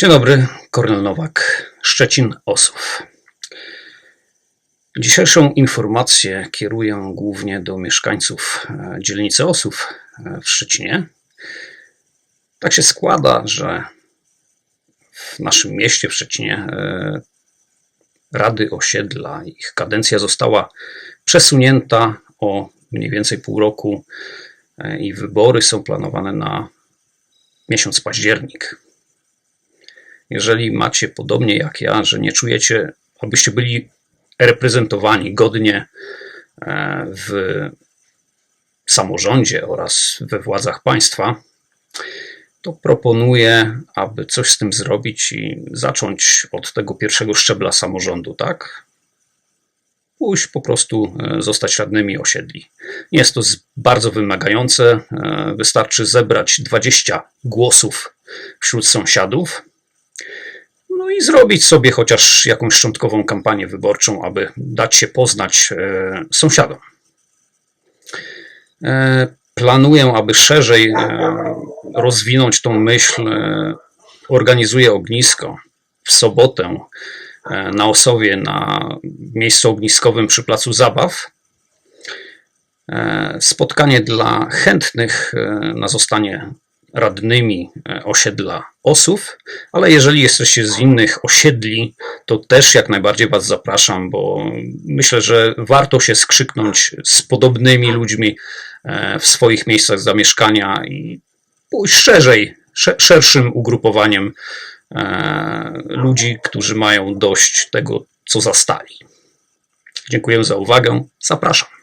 Dzień dobry, Kornel Nowak, Szczecin Osów. Dzisiejszą informację kieruję głównie do mieszkańców e, dzielnicy Osów e, w Szczecinie. Tak się składa, że w naszym mieście, w Szczecinie, e, Rady Osiedla, ich kadencja została przesunięta o mniej więcej pół roku i wybory są planowane na miesiąc październik. Jeżeli macie podobnie jak ja, że nie czujecie, abyście byli reprezentowani godnie e, w samorządzie oraz we władzach państwa, to proponuję, aby coś z tym zrobić i zacząć od tego pierwszego szczebla samorządu, tak? Pójść po prostu e, zostać radnymi osiedli. Nie jest to bardzo wymagające. e, Wystarczy zebrać 20 głosów wśród sąsiadów. No i zrobić sobie chociaż jakąś szczątkową kampanię wyborczą, aby dać się poznać e, sąsiadom. E, Planuję, aby szerzej e, rozwinąć tą myśl. Organizuję ognisko w sobotę na Osowie, na miejscu ogniskowym przy Placu Zabaw. Spotkanie dla chętnych na zostanie radnymi e, osiedla Osów, ale jeżeli jesteście z innych osiedli, to też jak najbardziej Was zapraszam, bo myślę, że warto się skrzyknąć z podobnymi ludźmi e, w swoich miejscach zamieszkania i pójść szerzej, sze- szerszym ugrupowaniem e, ludzi, którzy mają dość tego, co zastali. Dziękuję za uwagę. Zapraszam.